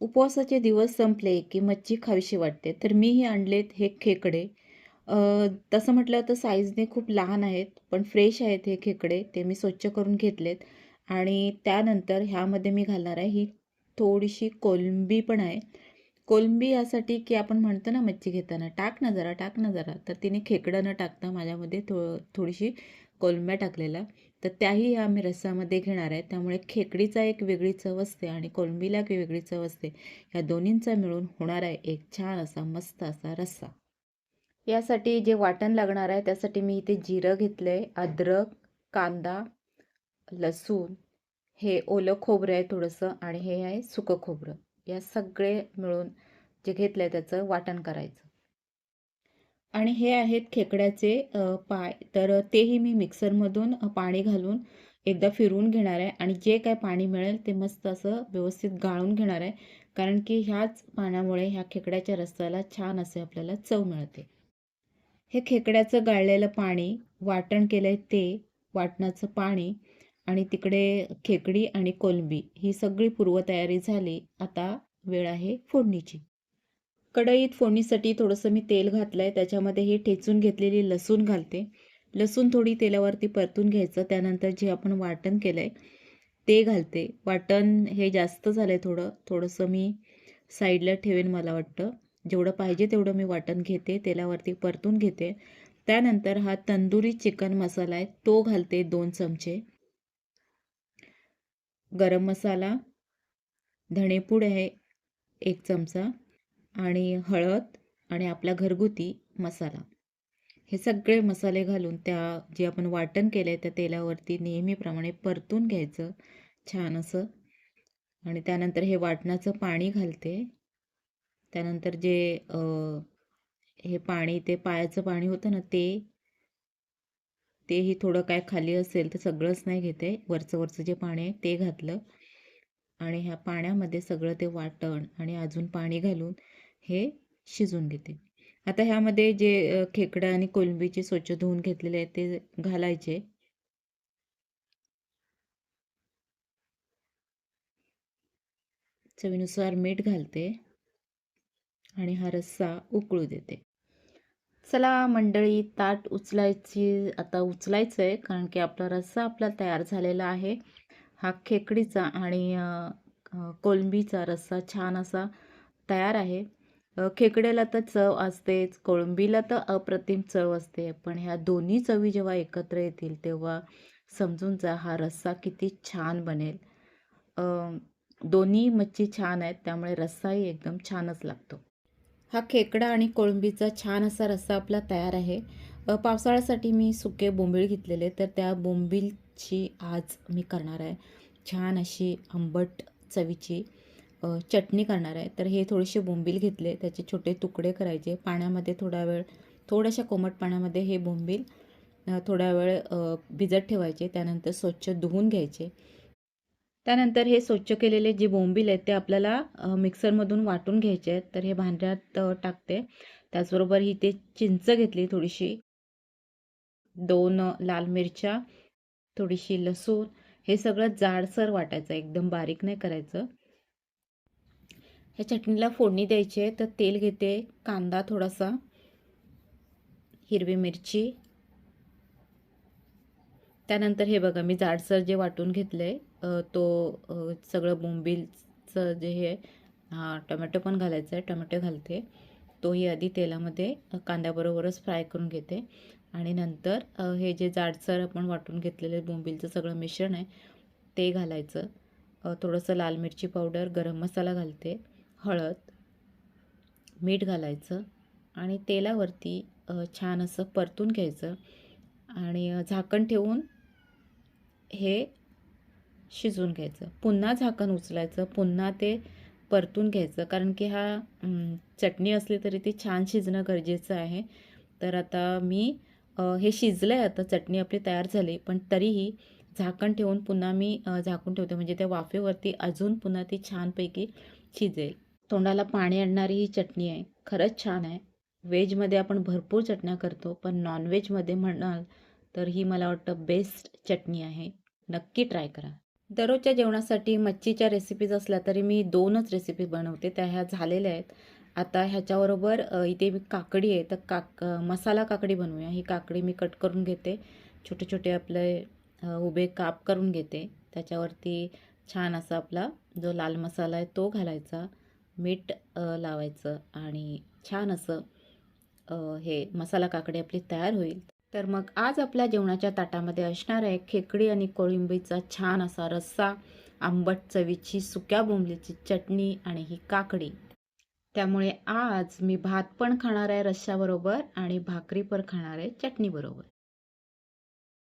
उपवासाचे दिवस संपले की मच्छी खावीशी वाटते तर मीही आणलेत हे खेकडे. तसं म्हटलं तर साईजने खूप लहान आहेत पण फ्रेश आहेत हे खेकडे ते मी स्वच्छ करून घेतलेत. आणि त्यानंतर ह्यामध्ये मी घालणार आहे ही थोडीशी कोलंबी पण आहे. कोलंबी यासाठी की आपण म्हणतो ना मच्छी घेताना टाक ना जरा टाक ना जरा. तर तिने खेकडं न टाकता माझ्यामध्ये थो थोडीशी कोलंब्या टाकलेल्या. तर त्याही आम्ही रस्सामध्ये घेणार आहे. त्यामुळे खेकडीचा एक वेगळी चव असते आणि कोलंबीला एक वेगळी चव असते. ह्या दोन्हींचा मिळून होणार आहे एक छान असा मस्त असा रस्सा. यासाठी जे वाटण लागणार आहे त्यासाठी मी इथे जिरं घेतलं आहे अद्रक कांदा लसूण हे ओलं खोबरं आहे थोडंसं आणि हे आहे सुकं खोबरं. या सगळे मिळून जे घेतलं आहे त्याचं वाटण करायचं. आणि हे आहेत खेकड्याचे पाय. तर तेही मी मिक्सरमधून पाणी घालून एकदा फिरवून घेणार आहे. आणि जे काय पाणी मिळेल ते मस्त असं व्यवस्थित गाळून घेणार आहे. कारण की ह्याच पाण्यामुळे ह्या खेकड्याच्या रस्त्याला छान असे आपल्याला चव मिळते. हे खेकड्याचं गाळलेलं पाणी वाटण केलं आहे ते वाटणाचं पाणी आणि तिकडे खेकडी आणि कोलंबी ही सगळी पूर्वतयारी झाली. आता वेळ आहे फोडणीची. कढईत फोडणीसाठी थोडंसं मी तेल घातलं आहे त्याच्यामध्ये ही ठेचून घेतलेली लसूण घालते. लसूण थोडी तेलावरती परतून घ्यायचं. त्यानंतर जे आपण वाटण केलं आहे ते घालते. वाटण हे जास्त झालं आहे थोडं. थोडंसं मी साईडला ठेवेन मला वाटतं. जेवढं पाहिजे तेवढं मी वाटण घेते. तेलावरती परतून घेते. त्यानंतर हा तंदुरी चिकन मसाला आहे तो घालते दोन चमचे. गरम मसाला धणेपूड आहे एक चमचा. आणि हळद आणि आपला घरगुती मसाला. हे सगळे मसाले घालून त्या जे आपण वाटण केलं आहे त्या तेलावरती नेहमीप्रमाणे परतून घ्यायचं छान असं. आणि त्यानंतर हे वाटणाचं पाणी घालते. त्यानंतर जे हे पाणी ते पायाचं पाणी होतं ना ते तेही थोडं काय खाली असेल तर सगळंच नाही घेते. वरचं वरचं जे पाणी आहे ते घातलं. आणि ह्या पाण्यामध्ये सगळं ते वाटण आणि अजून पाणी घालून हे शिजून घेते. आता ह्यामध्ये जे अ, खेकडा आणि कोलंबीचे स्वच्छ धुवून घेतलेले आहेत ते घालायचे. चवीनुसार मीठ घालते आणि हा रस्सा उकळू देते. चला मंडळी ताट उचलायची आता उचलायचं आहे कारण की आपला रस्सा आपला तयार झालेला आहे. हा खेकडीचा आणि कोलंबीचा रस्सा छान असा तयार आहे. खेकड्याला तर चव असतेच कोळंबीला तर अप्रतिम चव असते. पण ह्या दोन्ही चवी जेव्हा एकत्र येतील तेव्हा समजून जा हा रस्सा किती छान बनेल. दोन्ही मच्छी छान आहेत त्यामुळे रस्साही एकदम छानच लागतो. हा खेकडा आणि कोळंबीचा छान असा रस्सा आपला तयार आहे. पावसाळ्यासाठी मी सुके बोंबीळ घेतलेले तर त्या बोंबीलची आज मी करणार आहे. छान अशी आंबट चवीची चटणी करणार आहे. तर हे थोडेसे बोंबील घेतले. त्याचे छोटे तुकडे करायचे. पाण्यामध्ये थोडा वेळ थोड्याशा कोमट पाण्यामध्ये हे बोंबील थोडा वेळ भिजत ठेवायचे. त्यानंतर स्वच्छ धुवून घ्यायचे. त्यानंतर हे स्वच्छ केलेले जे बोंबील आहेत ते आपल्याला मिक्सरमधून वाटून घ्यायचे आहेत. तर हे भांड्यात टाकते. त्याचबरोबर ही ते चिंच घेतली थोडीशी. दोन लाल मिरच्या थोडीशी लसूण. हे सगळं जाडसर वाटायचं. एकदम बारीक नाही करायचं. ह्या चटणीला फोडणी द्यायची आहे तर तेल घेते कांदा थोडासा हिरवी मिरची. त्यानंतर हे बघा मी जाडसर जे वाटून घेतलं आहे तो सगळं बोंबीलचं जे हे हा टोमॅटो पण घालायचं आहे टोमॅटो घालते. तोही आधी तेलामध्ये कांद्याबरोबरच फ्राय करून घेते. आणि नंतर हे जे जाडसर आपण वाटून घेतलेले बोंबीलचं सगळं मिश्रण आहे ते घालायचं. थोडंसं लाल मिरची पावडर गरम मसाला घालते. हळद मीठ घालायचं आणि तेलावरती छान असं परतून घ्यायचं आणि झाकण ठेवून हे शिजवून घ्यायचं. पुन्हा झाकण उचलायचं पुन्हा ते परतून घ्यायचं. कारण की हा चटणी असली तरी ती छान शिजणं गरजेचं आहे. तर आता मी हे शिजलं आहे आता चटणी आपली तयार झाली. पण तरीही झाकण ठेवून पुन्हा मी झाकून ठेवते. म्हणजे त्या वाफेवरती अजून पुन्हा ती छानपैकी शिजेल. तोंडाला पाणी आणणारी ही चटणी आहे. खरंच छान आहे. व्हेजमध्ये आपण भरपूर चटण्या करतो पण नॉनव्हेजमध्ये म्हणाल तर ही मला वाटतं बेस्ट चटणी आहे. नक्की ट्राय करा. दररोजच्या जेवणासाठी मच्छीच्या रेसिपीज असल्या तरी मी दोनच रेसिपी बनवते. त्या ह्या झालेल्या आहेत. आता ह्याच्याबरोबर इथे मी काकडी आहे तर काक मसाला काकडी बनवूया. ही काकडी मी कट करून घेते. छोटे छोटे आपले उभे काप करून घेते. त्याच्यावरती छान असा आपला जो लाल मसाला आहे तो घालायचा. मीठ लावायचं आणि छान असं हे मसाला काकडी आपली तयार होईल. तर मग आज आपल्या जेवणाच्या ताटामध्ये असणार आहे खेकडी आणि कोळिंबीचा छान असा रस्सा आंबट चवीची सुक्या बोंबलीची चटणी आणि ही काकडी. त्यामुळे आज मी भात पण खाणार आहे रश्श्याबरोबर आणि भाकरी पण खाणार आहे चटणीबरोबर